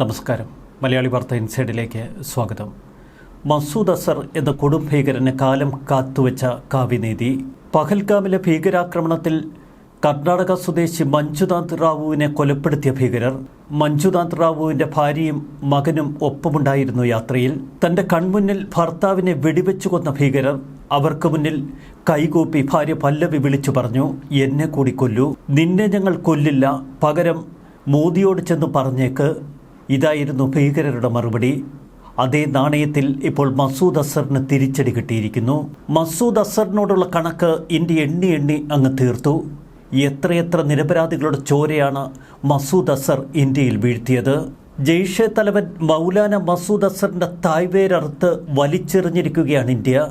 നമസ്കാരം. മലയാളി വാർത്ത ഇൻസൈഡിലേക്ക് സ്വാഗതം. മസൂദ് അസർ എന്ന കൊടും ഭീകരന് കാലം കാത്തുവെച്ച കാവ്യനീതി. പഹൽഗാമിലെ ഭീകരാക്രമണത്തിൽ കർണാടക സ്വദേശി മഞ്ജുനാഥ് റാവുവിനെ കൊലപ്പെടുത്തിയ ഭീകരർ. മഞ്ജുനാഥ് റാവുവിന്റെ ഭാര്യയും മകനും ഒപ്പമുണ്ടായിരുന്നു യാത്രയിൽ. തന്റെ കൺമുന്നിൽ ഭർത്താവിനെ വെടിവെച്ചു കൊന്ന ഭീകരർ അവർക്ക് മുന്നിൽ കൈകൂപ്പി ഭാര്യ പല്ലവി വിളിച്ചു പറഞ്ഞു എന്നെ കൂടി കൊല്ലൂ. നിന്നെ ഞങ്ങൾ കൊല്ലില്ല. പകരം മോദിയോട് ചെന്ന് പറഞ്ഞേക്ക്. ഇതായിരുന്നു ഭീകരരുടെ മറുപടി. അതേ നാണയത്തിൽ ഇപ്പോൾ മസൂദ് അസറിന് തിരിച്ചടി കിട്ടിയിരിക്കുന്നു. മസൂദ് അസറിനോടുള്ള കണക്ക് ഇന്ത്യ എണ്ണി എണ്ണി അങ്ങ് തീർത്തു. എത്രയെത്ര നിരപരാധികളുടെ ചോരയാണ് മസൂദ് അസർ ഇന്ത്യയിൽ വീഴ്ത്തിയത്. ജെയ്ഷെ തലവൻ മൗലാന മസൂദ് അസറിന്റെ തായ്വേരറുത്ത് വലിച്ചെറിഞ്ഞിരിക്കുകയാണ് ഇന്ത്യ.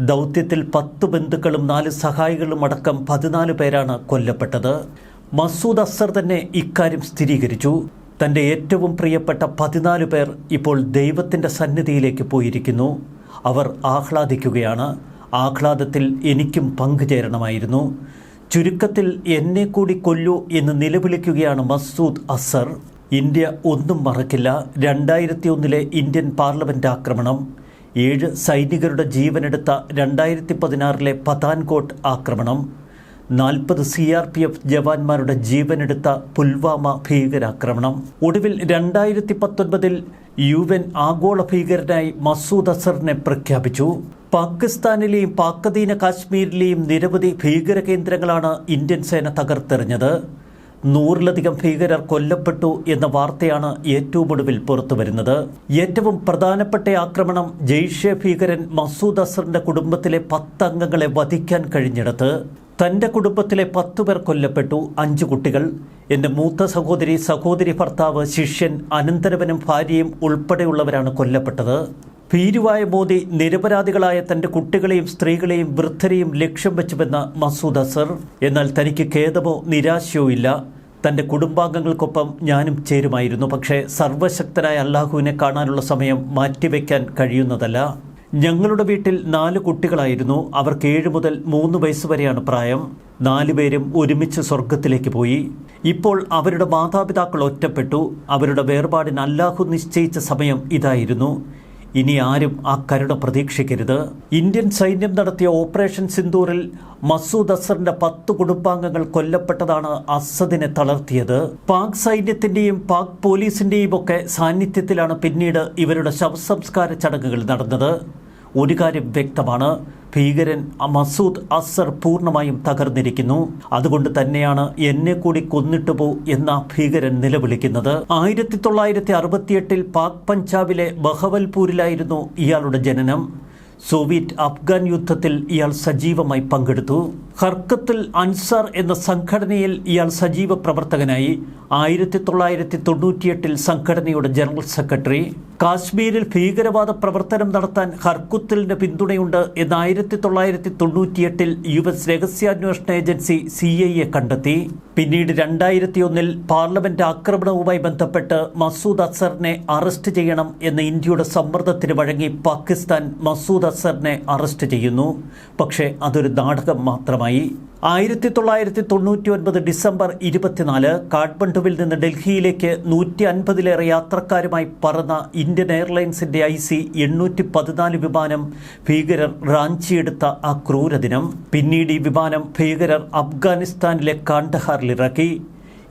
ദൗത്യത്തിൽ പത്ത് ബന്ധുക്കളും നാല് സഹായികളും അടക്കം പതിനാല് പേരാണ് കൊല്ലപ്പെട്ടത്. മസൂദ് അസർ തന്നെ ഇക്കാര്യം സ്ഥിരീകരിച്ചു. തന്റെ ഏറ്റവും പ്രിയപ്പെട്ട പതിനാല് പേർ ഇപ്പോൾ ദൈവത്തിന്റെ സന്നിധിയിലേക്ക് പോയിരിക്കുന്നു. അവർ ആഹ്ലാദിക്കുകയാണ്. ആഹ്ലാദത്തിൽ എനിക്കും പങ്കുചേരണമായിരുന്നു. ചുരുക്കത്തിൽ എന്നെ കൂടി കൊല്ലൂ എന്ന് നിലവിളിക്കുകയാണ് മസൂദ് അസർ ഇന്ത്യ ഒന്നും മറക്കില്ല. രണ്ടായിരത്തി ഒന്നിലെ ഇന്ത്യൻ പാർലമെന്റ് ആക്രമണം. ഏഴ് സൈനികരുടെ ജീവനെടുത്ത രണ്ടായിരത്തി പതിനാറിലെ പതാൻകോട്ട് ആക്രമണം. നാൽപ്പത് സി ആർ പി എഫ് ജവാന്മാരുടെ ജീവനെടുത്ത പുൽവാമ ഭീകരാക്രമണം. ഒടുവിൽ രണ്ടായിരത്തി പത്തൊൻപതിൽ യു എൻ ആഗോള ഭീകരനായി മസൂദ് അസറിനെ പ്രഖ്യാപിച്ചു. പാകിസ്ഥാനിലെയും പാക്കധീന കാശ്മീരിലെയും നിരവധി ഭീകര കേന്ദ്രങ്ങളാണ് ഇന്ത്യൻ സേന തകർത്തെറിഞ്ഞത്. നൂറിലധികം ഭീകരർ കൊല്ലപ്പെട്ടു എന്ന വാർത്തയാണ് ഏറ്റവും ഒടുവിൽ പുറത്തുവരുന്നത്. ഏറ്റവും പ്രധാനപ്പെട്ട ആക്രമണം ജെയ്ഷെ ഭീകരൻ മസൂദ് അസറിന്റെ കുടുംബത്തിലെ പത്തംഗങ്ങളെ വധിക്കാൻ കഴിഞ്ഞിടത്ത്. തന്റെ കുടുംബത്തിലെ പത്തു പേർ കൊല്ലപ്പെട്ടു. അഞ്ചു കുട്ടികൾ. എന്റെ മൂത്ത സഹോദരി സഹോദരി ഭർത്താവ് ശിഷ്യൻ അനന്തരവനും ഭാര്യയും ഉൾപ്പെടെയുള്ളവരാണ് കൊല്ലപ്പെട്ടത്. ഭീരുവായ മോദി നിരപരാധികളായ തന്റെ കുട്ടികളെയും സ്ത്രീകളെയും വൃദ്ധരെയും ലക്ഷ്യം വെച്ചുവെന്ന മസൂദ് അസർ. എന്നാൽ തനിക്ക് ഖേദമോ നിരാശയോ ഇല്ല. തന്റെ കുടുംബാംഗങ്ങൾക്കൊപ്പം ഞാനും ചേരുമായിരുന്നു. പക്ഷേ സർവശക്തനായ അള്ളാഹുവിനെ കാണാനുള്ള സമയം മാറ്റിവെക്കാൻ കഴിയുന്നതല്ല. ഞങ്ങളുടെ വീട്ടിൽ നാല് കുട്ടികളായിരുന്നു. അവർക്ക് ഏഴ് മുതൽ മൂന്ന് വയസ്സ് വരെയാണ് പ്രായം. നാലുപേരും ഒരുമിച്ച് സ്വർഗത്തിലേക്ക് പോയി. ഇപ്പോൾ അവരുടെ മാതാപിതാക്കൾ ഒറ്റപ്പെട്ടു. അവരുടെ വേർപാടിന് അല്ലാഹു നിശ്ചയിച്ച സമയം ഇതായിരുന്നു. ഇനി ആരും ആ കരുണ പ്രതീക്ഷിക്കരുത്. ഇന്ത്യൻ സൈന്യം നടത്തിയ ഓപ്പറേഷൻ സിന്ദൂറിൽ മസൂദ് അസറിന്റെ പത്ത് കുടുംബാംഗങ്ങൾ കൊല്ലപ്പെട്ടതാണ് അസദിനെ തളർത്തിയത്. പാക് സൈന്യത്തിന്റെയും പാക് പോലീസിന്റെയും ഒക്കെ സാന്നിധ്യത്തിലാണ് പിന്നീട് ഇവരുടെ ശവസംസ്കാര ചടങ്ങുകൾ നടന്നത്. ഒരു കാര്യം വ്യക്തമാണ്. ഭീകരൻ മസൂദ് അസർ പൂർണമായും തകർന്നിരിക്കുന്നു. അതുകൊണ്ട് തന്നെയാണ് എന്നെ കൂടി കൊന്നിട്ടു പോ എന്ന ഭീകരൻ നിലവിളിക്കുന്നത്. ആയിരത്തി തൊള്ളായിരത്തി അറുപത്തിയെട്ടിൽ പാക് പഞ്ചാബിലെ ബഹവൽപൂരിലായിരുന്നു ഇയാളുടെ ജനനം. സോവിയറ്റ് അഫ്ഗാൻ യുദ്ധത്തിൽ ഇയാൾ സജീവമായി പങ്കെടുത്തു. ഹർക്കത്തുൽ അൻസാർ എന്ന സംഘടനയിൽ ഇയാൾ സജീവ പ്രവർത്തകനായി ആയിരത്തി തൊള്ളായിരത്തി തൊണ്ണൂറ്റിയെട്ടിൽ സംഘടനയുടെ ജനറൽ സെക്രട്ടറി. കാശ്മീരിൽ ഭീകരവാദ പ്രവർത്തനം നടത്താൻ ഹർക്കുത്തലിന് പിന്തുണയുണ്ട് എന്ന് ആയിരത്തി തൊള്ളായിരത്തി തൊണ്ണൂറ്റിയെട്ടിൽ യു എസ് രഹസ്യാന്വേഷണ ഏജൻസി സി ഐ എ കണ്ടെത്തി. പിന്നീട് രണ്ടായിരത്തി ഒന്നിൽ പാർലമെന്റ് ആക്രമണവുമായി ബന്ധപ്പെട്ട് മസൂദ് അസറിനെ അറസ്റ്റ് ചെയ്യണം എന്ന ഇന്ത്യയുടെ സമ്മർദ്ദത്തിന് വഴങ്ങി പാകിസ്ഥാൻ മസൂദ് അസറിനെ അറസ്റ്റ് ചെയ്യുന്നു. പക്ഷേ അതൊരു നാടകം മാത്രമായി. ആയിരത്തി തൊള്ളായിരത്തി തൊണ്ണൂറ്റി ഒൻപത് ഡിസംബർ ഇരുപത്തിനാല് കാഠ്മണ്ഡുവിൽ നിന്ന് ഡൽഹിയിലേക്ക് നൂറ്റി അൻപതിലേറെ യാത്രക്കാരുമായി പറന്ന ഇന്ത്യൻ എയർലൈൻസിന്റെ ഐ സി എണ്ണൂറ്റി പതിനാല് വിമാനം ഭീകരർ റാഞ്ചിയെടുത്ത ആ ക്രൂരദിനം. പിന്നീട് ഈ വിമാനം ഭീകരർ അഫ്ഗാനിസ്ഥാനിലെ കാണ്ഡഹാറിലിറക്കി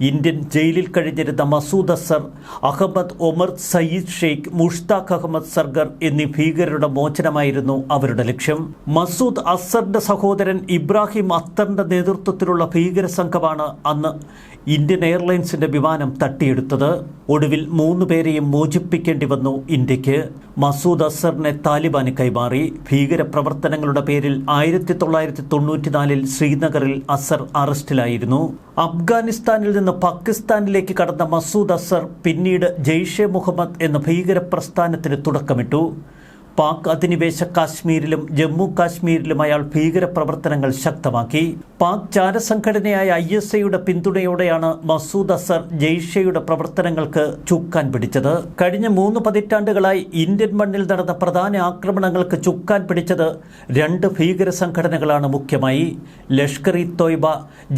ഇന്ത്യൻ ജയിലിൽ കഴിഞ്ഞിരുന്ന മസൂദ് അസർ അഹമ്മദ് ഒമർ സയ്യിദ് ഷെയ്ഖ് മുഷ്താഖ് അഹമ്മദ് സർഗർ എന്നീ ഭീകരരുടെ മോചനമായിരുന്നു അവരുടെ ലക്ഷ്യം. മസൂദ് അസറിന്റെ സഹോദരൻ ഇബ്രാഹിം അത്തറിന്റെ നേതൃത്വത്തിലുള്ള ഭീകര സംഘമാണ് അന്ന് ഇന്ത്യൻ എയർലൈൻസിന്റെ വിമാനം തട്ടിയെടുത്തത്. ഒടുവിൽ മൂന്ന് പേരെയും മോചിപ്പിക്കേണ്ടി വന്നു ഇന്ത്യയ്ക്ക്. മസൂദ് അസറിനെ താലിബാന് കൈമാറി. ഭീകര പ്രവർത്തനങ്ങളുടെ പേരിൽ ആയിരത്തി തൊള്ളായിരത്തി തൊണ്ണൂറ്റിനാലിൽ ശ്രീനഗറിൽ അസർ അറസ്റ്റിലായിരുന്നു. അഫ്ഗാനിസ്ഥാനിൽ നിന്ന് പാകിസ്ഥാനിലേക്ക് കടന്ന മസൂദ് അസർ പിന്നീട് ജെയ്ഷെ മുഹമ്മദ് എന്ന ഭീകര പ്രസ്ഥാനത്തിന് തുടക്കമിട്ടു. പാക് അധിനിവേശ കാശ്മീരിലും ജമ്മു കാശ്മീരിലും അയാൾ ഭീകരപ്രവർത്തനങ്ങൾ ശക്തമാക്കി. പാക് ചാരസംഘടനയായ ഐ എസ് ഐയുടെ പിന്തുണയോടെയാണ് മസൂദ് അസർ ജെയ്ഷയുടെ പ്രവർത്തനങ്ങൾക്ക് ചുക്കാൻ പിടിച്ചത്. കഴിഞ്ഞ മൂന്ന് പതിറ്റാണ്ടുകളായി ഇന്ത്യൻ മണ്ണിൽ നടന്ന പ്രധാന ആക്രമണങ്ങൾക്ക് ചുക്കാൻ പിടിച്ചത് രണ്ട് ഭീകര സംഘടനകളാണ് മുഖ്യമായി. ലഷ്കർ ഇ തോയ്ബ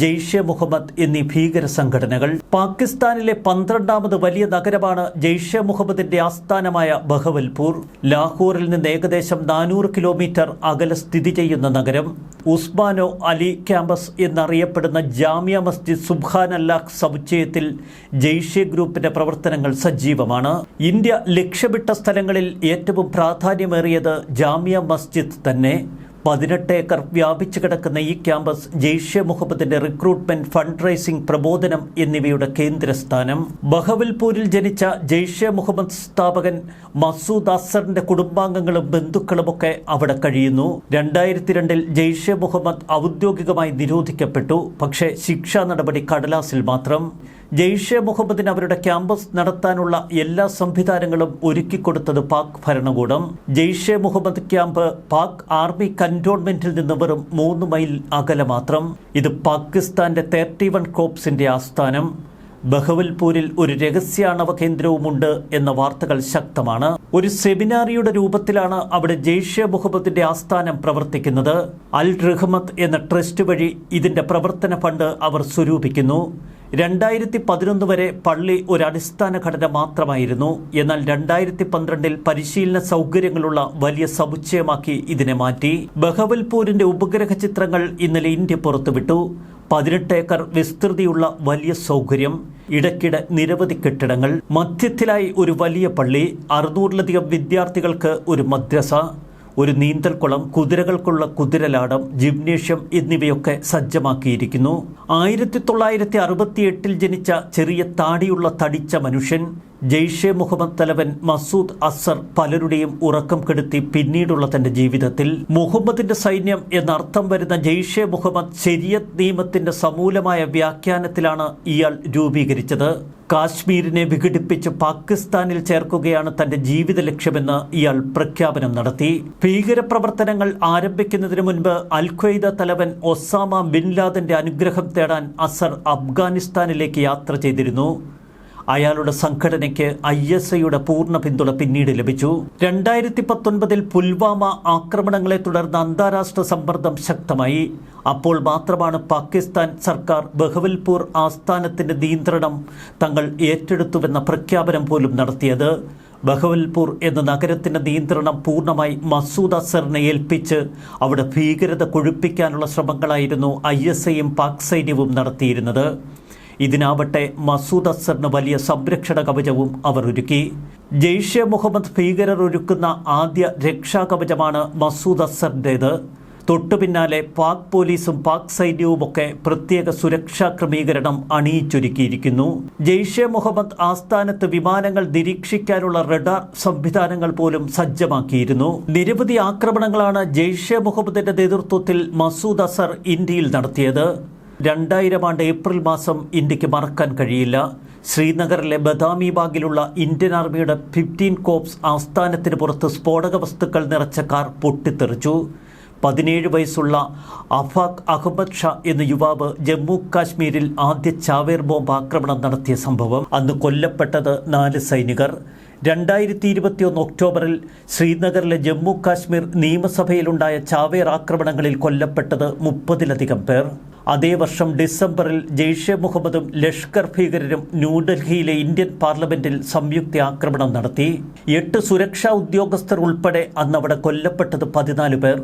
ജെയ്ഷെ മുഹമ്മദ് എന്നീ ഭീകര സംഘടനകൾ പാകിസ്ഥാനിലെ പന്ത്രണ്ടാമത് വലിയ നഗരമാണ് ജെയ്ഷെ മുഹമ്മദിന്റെ ആസ്ഥാനമായ ബഹവൽപൂർ. ലാഹോറിൽ നിന്ന് ഏകദേശം നാനൂറ് കിലോമീറ്റർ അകലെ സ്ഥിതി ചെയ്യുന്ന നഗരം ഉസ്മാനോ അലി ക്യാമ്പസ് എന്നറിയപ്പെടുന്ന ജാമ്യ മസ്ജിദ് സുബ്ഹാൻ അല്ലാഹ് സമുച്ചയത്തിൽ ജെയ്ഷെ ഗ്രൂപ്പിന്റെ പ്രവർത്തനങ്ങൾ സജീവമാണ്. ഇന്ത്യ ലക്ഷ്യമിട്ട സ്ഥലങ്ങളിൽ ഏറ്റവും പ്രാധാന്യമേറിയത് ജാമ്യ മസ്ജിദ് തന്നെ. പതിനെട്ട് ഏക്കർ വ്യാപിച്ചു കിടക്കുന്ന ഈ ക്യാമ്പസ് ജെയ്ഷെ മുഹമ്മദിന്റെ റിക്രൂട്ട്മെന്റ് ഫണ്ട് റൈസിംഗ് പ്രബോധനം എന്നിവയുടെ കേന്ദ്രസ്ഥാനം. ബഹവൽപൂരിൽ ജനിച്ച ജെയ്ഷെ മുഹമ്മദ് സ്ഥാപകൻ മസൂദ് അസറിന്റെ കുടുംബാംഗങ്ങളും ബന്ധുക്കളുമൊക്കെ അവിടെ കഴിയുന്നു. രണ്ടായിരത്തി രണ്ടിൽ ജെയ്ഷെ മുഹമ്മദ് ഔദ്യോഗികമായി നിരോധിക്കപ്പെട്ടു. പക്ഷേ ശിക്ഷാ നടപടി കടലാസിൽ മാത്രം. ജെയ്ഷെ മുഹമ്മദിന് അവരുടെ ക്യാമ്പസ് നടത്താനുള്ള എല്ലാ സംവിധാനങ്ങളും ഒരുക്കിക്കൊടുത്തത് പാക് ഭരണകൂടം. ജെയ്ഷെ മുഹമ്മദ് ക്യാമ്പ് പാക് ആർമി കന്റോൺമെന്റിൽ നിന്ന് വെറും മൂന്ന് മൈൽ അകലെ മാത്രം. ഇത് പാകിസ്ഥാന്റെ തേർട്ടി വൺ കോപ്സിന്റെ ആസ്ഥാനം. ബഹവൽപൂരിൽ ഒരു രഹസ്യാണവ കേന്ദ്രവുമുണ്ട് എന്ന വാർത്തകൾ ശക്തമാണ്. ഒരു സെമിനാറിയുടെ രൂപത്തിലാണ് അവിടെ ജെയ്ഷെ മുഹമ്മദിന്റെ ആസ്ഥാനം പ്രവർത്തിക്കുന്നത്. അൽ റഹ്മത്ത് എന്ന ട്രസ്റ്റ് വഴി ഇതിന്റെ പ്രവർത്തന ഫണ്ട് അവർ സ്വരൂപിക്കുന്നു. രണ്ടായിരത്തി പതിനൊന്ന് വരെ പള്ളി ഒരു അടിസ്ഥാന ഘടന മാത്രമായിരുന്നു. എന്നാൽ രണ്ടായിരത്തി പന്ത്രണ്ടിൽ പരിശീലന സൗകര്യങ്ങളുള്ള വലിയ സമുച്ചയമാക്കി ഇതിനെ മാറ്റി. ബഹവൽപൂരിന്റെ ഉപഗ്രഹ ചിത്രങ്ങൾ ഇന്നലെ ഇന്ത്യ പുറത്തുവിട്ടു. പതിനെട്ട് ഏക്കർ വിസ്തൃതിയുള്ള വലിയ സൗകര്യം ഇടയ്ക്കിടെ നിരവധി കെട്ടിടങ്ങൾ മധ്യത്തിലായി ഒരു വലിയ പള്ളി അറുന്നൂറിലധികം വിദ്യാർത്ഥികൾക്ക് ഒരു മദ്രസ ഒരു നീന്തൽക്കുളം കുതിരകൾക്കുള്ള കുതിരലാടം ജിംനേഷ്യം എന്നിവയൊക്കെ സജ്ജമാക്കിയിരിക്കുന്നു. ആയിരത്തി തൊള്ളായിരത്തി അറുപത്തി എട്ടിൽ ജനിച്ച ചെറിയ താടിയുള്ള തടിച്ച മനുഷ്യൻ ജെയ്ഷെ മുഹമ്മദ് തലവൻ മസൂദ് അസർ പലരുടെയും ഉറക്കം കെടുത്തി പിന്നീടുള്ള തന്റെ ജീവിതത്തിൽ. മുഹമ്മദിന്റെ സൈന്യം എന്നർത്ഥം വരുന്ന ജെയ്ഷെ മുഹമ്മദ് ശരിയത് നിയമത്തിന്റെ സമൂലമായ വ്യാഖ്യാനത്തിലാണ് ഇയാൾ രൂപീകരിച്ചത്. കാശ്മീരിനെ വിഘടിപ്പിച്ച് പാകിസ്ഥാനിൽ ചേർക്കുകയാണ് തന്റെ ജീവിത ലക്ഷ്യമെന്ന് ഇയാൾ പ്രഖ്യാപനം നടത്തി. ഭീകരപ്രവർത്തനങ്ങൾ ആരംഭിക്കുന്നതിന് മുൻപ് അൽ ഖ്വയ്ദ തലവൻ ഒസാമ ബിൻലാദന്റെ അനുഗ്രഹം തേടാൻ അസർ അഫ്ഗാനിസ്ഥാനിലേക്ക് യാത്ര ചെയ്തിരുന്നു. അയാളുടെ സംഘടനയ്ക്ക് ഐ എസ് ഐയുടെ പൂർണ പിന്തുണ പിന്നീട് ലഭിച്ചു. രണ്ടായിരത്തി പത്തൊൻപതിൽ പുൽവാമ ആക്രമണങ്ങളെ തുടർന്ന് അന്താരാഷ്ട്ര സമ്മർദ്ദം ശക്തമായി. അപ്പോൾ മാത്രമാണ് പാകിസ്ഥാൻ സർക്കാർ ബഹവൽപൂർ ആസ്ഥാനത്തിന്റെ നിയന്ത്രണം തങ്ങൾ ഏറ്റെടുത്തുവെന്ന പ്രഖ്യാപനം പോലും നടത്തിയത്. ബഹവൽപൂർ എന്ന നഗരത്തിന്റെ നിയന്ത്രണം പൂർണമായി മസൂദ് അസറിനെ ഏൽപ്പിച്ച് അവിടെ ഭീകരത കൊഴുപ്പിക്കാനുള്ള ശ്രമങ്ങളായിരുന്നു ഐ എസ് ഐയും പാക് സൈന്യവും നടത്തിയിരുന്നത്. ഇതിനാവട്ടെ മസൂദ് അസറിന് വലിയ സംരക്ഷണ കവചവും അവർ ഒരുക്കി. ജെയ്ഷെ മുഹമ്മദ് ഭീകരർ ഒരുക്കുന്ന ആദ്യ രക്ഷാകവചമാണ് മസൂദ് അസറിന്റേത്. തൊട്ടു പിന്നാലെ പാക് പോലീസും പാക് സൈന്യവുമൊക്കെ പ്രത്യേക സുരക്ഷാ ക്രമീകരണം അണിയിച്ചൊരുക്കിയിരിക്കുന്നു. ജെയ്ഷെ മുഹമ്മദ് ആസ്ഥാനത്ത് വിമാനങ്ങൾ നിരീക്ഷിക്കാനുള്ള റഡാർ സംവിധാനങ്ങൾ പോലും സജ്ജമാക്കിയിരുന്നു. നിരവധി ആക്രമണങ്ങളാണ് ജെയ്ഷെ മുഹമ്മദിന്റെ നേതൃത്വത്തിൽ മസൂദ് അസർ ഇന്ത്യയിൽ നടത്തിയത്. രണ്ടായിരം ആണ്ട് ഏപ്രിൽ മാസം ഇന്ത്യയ്ക്ക് മറക്കാൻ കഴിയില്ല. ശ്രീനഗറിലെ ബദാമി ബാഗിലുള്ള ഇന്ത്യൻ ആർമിയുടെ ഫിഫ്റ്റീൻ കോപ്സ് ആസ്ഥാനത്തിന് പുറത്ത് സ്ഫോടക വസ്തുക്കൾ നിറച്ച കാർ പൊട്ടിത്തെറിച്ചു. പതിനേഴ് വയസ്സുള്ള അഫാഖ് അഹമ്മദ് ഷാ എന്ന യുവാവ് ജമ്മു കാശ്മീരിൽ ആദ്യ ചാവേർ ബോംബ് ആക്രമണം നടത്തിയ സംഭവം അന്ന് കൊല്ലപ്പെട്ടത് നാല് സൈനികർ. രണ്ടായിരത്തി ഇരുപത്തിയൊന്ന് ഒക്ടോബറിൽ ശ്രീനഗറിലെ ജമ്മു കാശ്മീർ നിയമസഭയിലുണ്ടായ ചാവേർ ആക്രമണങ്ങളിൽ കൊല്ലപ്പെട്ടത് മുപ്പതിലധികം പേർ. അതേ വർഷം ഡിസംബറിൽ ജെയ്ഷെ മുഹമ്മദും ലഷ്കർ ഭീകരരും ന്യൂഡൽഹിയിലെ ഇന്ത്യൻ പാർലമെന്റിൽ സംയുക്ത ആക്രമണം നടത്തി. എട്ട് സുരക്ഷാ ഉദ്യോഗസ്ഥർ ഉൾപ്പെടെ അന്നവിടെ കൊല്ലപ്പെട്ടത് പതിനാല് പേർ.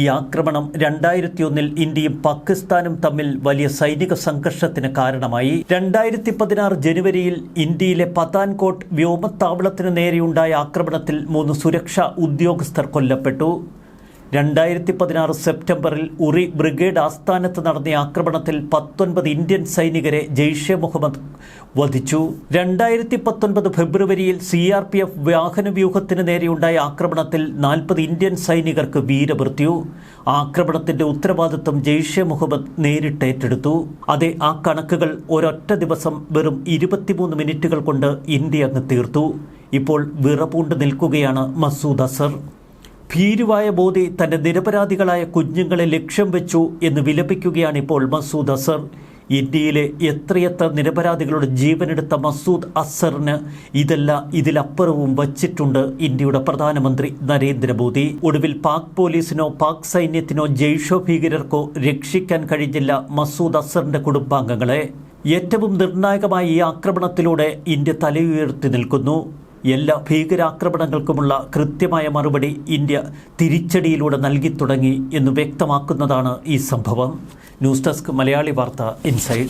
ഈ ആക്രമണം രണ്ടായിരത്തി ഇന്ത്യയും പാകിസ്ഥാനും തമ്മിൽ വലിയ സൈനിക സംഘർഷത്തിന് കാരണമായി. രണ്ടായിരത്തി പതിനാറ് ജനുവരിയിൽ ഇന്ത്യയിലെ പത്താൻകോട്ട് വ്യോമത്താവളത്തിന് നേരെയുണ്ടായ ആക്രമണത്തിൽ മൂന്ന് സുരക്ഷാ ഉദ്യോഗസ്ഥർ കൊല്ലപ്പെട്ടു. രണ്ടായിരത്തി പതിനാറ് സെപ്റ്റംബറിൽ ഉറി ബ്രിഗേഡ് ആസ്ഥാനത്ത് നടന്ന ആക്രമണത്തിൽ പത്തൊൻപത് ഇന്ത്യൻ സൈനികരെ ജെയ്ഷെ മുഹമ്മദ് വധിച്ചു. രണ്ടായിരത്തി പത്തൊൻപത് ഫെബ്രുവരിയിൽ സി ആർ പി എഫ് വാഹനവ്യൂഹത്തിന് നേരെയുണ്ടായ ആക്രമണത്തിൽ നാൽപ്പത് ഇന്ത്യൻ സൈനികർക്ക് വീരമൃത്യു. ആക്രമണത്തിന്റെ ഉത്തരവാദിത്വം ജെയ്ഷെ മുഹമ്മദ് നേരിട്ടേറ്റെടുത്തു അതെ ആ കണക്കുകൾ ഒരൊറ്റ ദിവസം വെറും ഇരുപത്തിമൂന്ന് മിനിറ്റുകൾ കൊണ്ട് ഇന്ത്യ അങ്ങ് തീർത്തു. ഇപ്പോൾ വിറപൂണ്ട് നിൽക്കുകയാണ് മസൂദ് അസർ. ഭീരുവായ മോദി തന്റെ നിരപരാധികളായ കുഞ്ഞുങ്ങളെ ലക്ഷ്യം വെച്ചു എന്ന് വിലപിക്കുകയാണ് ഇപ്പോൾ മസൂദ് അസർ. ഇന്ത്യയിലെ എത്രയെത്ര നിരപരാധികളുടെ ജീവനെടുത്ത മസൂദ് അസറിന് ഇതല്ല ഇതിലപ്പുറവും വച്ചിട്ടുണ്ട് ഇന്ത്യയുടെ പ്രധാനമന്ത്രി നരേന്ദ്രമോദി. ഒടുവിൽ പാക് പോലീസിനോ പാക് സൈന്യത്തിനോ ജെയ്ഷോ ഭീകരർക്കോ രക്ഷിക്കാൻ കഴിഞ്ഞില്ല മസൂദ് അസറിന്റെ കുടുംബാംഗങ്ങളെ. ഏറ്റവും നിർണായകമായ ഈ ആക്രമണത്തിലൂടെ ഇന്ത്യ തലയുയർത്തി നിൽക്കുന്നു. എല്ലാ ഭീകരാക്രമണങ്ങൾക്കുമുള്ള കൃത്യമായ മറുപടി ഇന്ത്യ തിരിച്ചടിയിലൂടെ നൽകി തുടങ്ങി എന്ന് വ്യക്തമാക്കുന്നതാണ് ഈ സംഭവം. ന്യൂസ് ഡെസ്ക് മലയാളി വാർത്ത ഇൻസൈഡ്.